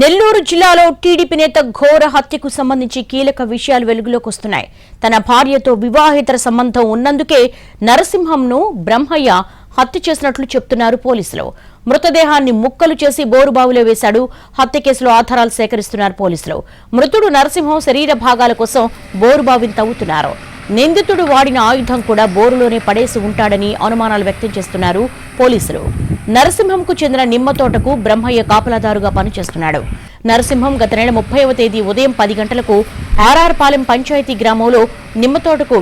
నెల్లూరు జిల్లాలో టీడీపీ నేత ఘోర హత్యకు సంబంధించి కీలక విషయాలు వెలుగులోకి వస్తున్నాయి. తన భార్యతో వివాహేతర సంబంధం ఉన్నందుకే నరసింహంను బ్రహ్మయ్య హత్య చేసినట్లు చెప్తున్నారు పోలీసులు. మృతదేహాన్ని ముక్కలు చేసి బోరుబావులో వేశాడు. హత్య కేసులో ఆధారాలు సేకరిస్తున్నారు పోలీసులు. మృతుడు నరసింహం శరీర భాగాల కోసం బోరుబావిని తవ్వుతున్నారు. నిందితుడు వాడిన ఆయుధం కూడా బోరులోనే పడేసి ఉంటాడని అనుమానాలు వ్యక్తం చేస్తున్నారు పోలీసులు. నరసింహంకు చెందిన నిమ్మ తోటకు బ్రహ్మయ్య కాపలాదారుగా పనిచేస్తున్నాడు. నరసింహం గత నెల ముప్పైవ తేదీ ఉదయం పది గంటలకు ఆర్ఆర్పాలెం పంచాయతీ గ్రామంలో నిమ్మ తోటకు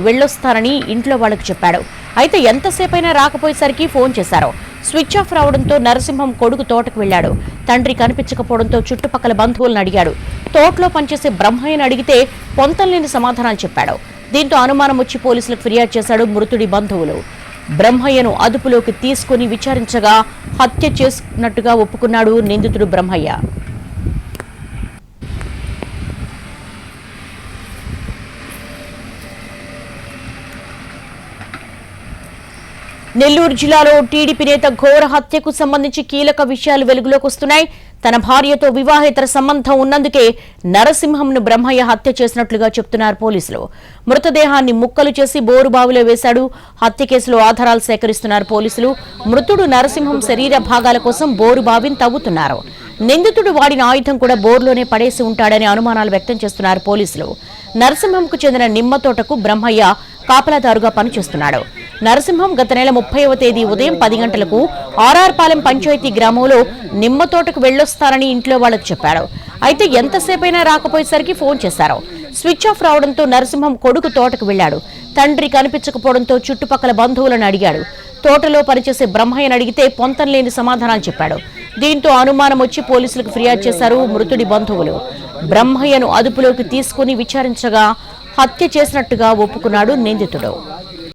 ఇంట్లో వాళ్ళకు చెప్పాడు. అయితే ఎంతసేపైనా రాకపోయేసరికి ఫోన్ చేశారు. స్విచ్ ఆఫ్ రావడంతో నరసింహం కొడుకు తోటకు వెళ్ళాడు తండ్రి కనిపించకపోవడంతో చుట్టుపక్కల బంధువులను అడిగాడు. తోటలో పనిచేసే బ్రహ్మయ్యను అడిగితే పొంతలేని సమాధానాలు చెప్పాడు. దీంతో అనుమానం వచ్చి పోలీసులకు ఫిర్యాదు చేశాడు మృతుడి బంధువులు. బ్రహ్మయ్యను అదుపులోకి తీసుకుని విచారించగా హత్య చేసుకున్నట్టుగా ఒప్పుకున్నాడు నిందితుడు బ్రహ్మయ్య. నెల్లూరు జిల్లాలో టీడీపీ నేత ఘోర హత్యకు సంబంధించి కీలక విషయాలు వెలుగులోకి వస్తున్నాయి. తన భార్యతో వివాహేతర సంబంధం ఉన్నందుకే నరసింహంను బ్రహ్మయ్య హత్య చేసినట్లుగా చెప్తున్నారు పోలీసులు. మృతదేహాన్ని ముక్కలు చేసి బోరుబావిలో వేశాడు. హత్య కేసులో ఆధారాలు సేకరిస్తున్నారు పోలీసులు. మృతుడు నరసింహం శరీర భాగాల కోసం బోరుబావిని తవ్వుతున్నారు. నిందితుడు వాడిన ఆయుధం కూడా బోర్లోనే పడేసి ఉంటాడని అనుమానాలు వ్యక్తం చేస్తున్నారు పోలీసులు. నరసింహంకు చెందిన నిమ్మ తోటకు బ్రహ్మయ్య కాపలాదారుగా పనిచేస్తున్నాడు. నరసింహం గత నెల ముప్పైవ తేదీ ఉదయం పది గంటలకు ఆర్ఆర్పాలెం పంచాయతీ గ్రామంలో నిమ్మ తోటకు వెళ్ళొస్తారని ఇంట్లో వాళ్ళకు చెప్పాడు. అయితే ఎంతసేపైనా రాకపోయేసరికి ఫోన్ చేశారు. స్విచ్ ఆఫ్ రావడంతో నరసింహం కొడుకు తోటకు వెళ్ళాడు తండ్రి కనిపించకపోవడంతో చుట్టుపక్కల బంధువులను అడిగాడు. తోటలో పనిచేసే బ్రహ్మయ్యను అడిగితే పొంతం లేని సమాధానాలు చెప్పాడు. దీంతో అనుమానం వచ్చి పోలీసులకు ఫిర్యాదు చేశారు మృతుడి బంధువులు. బ్రహ్మయ్యను అదుపులోకి తీసుకుని విచారించగా హత్య చేసినట్టుగా ఒప్పుకున్నాడు నిందితుడు.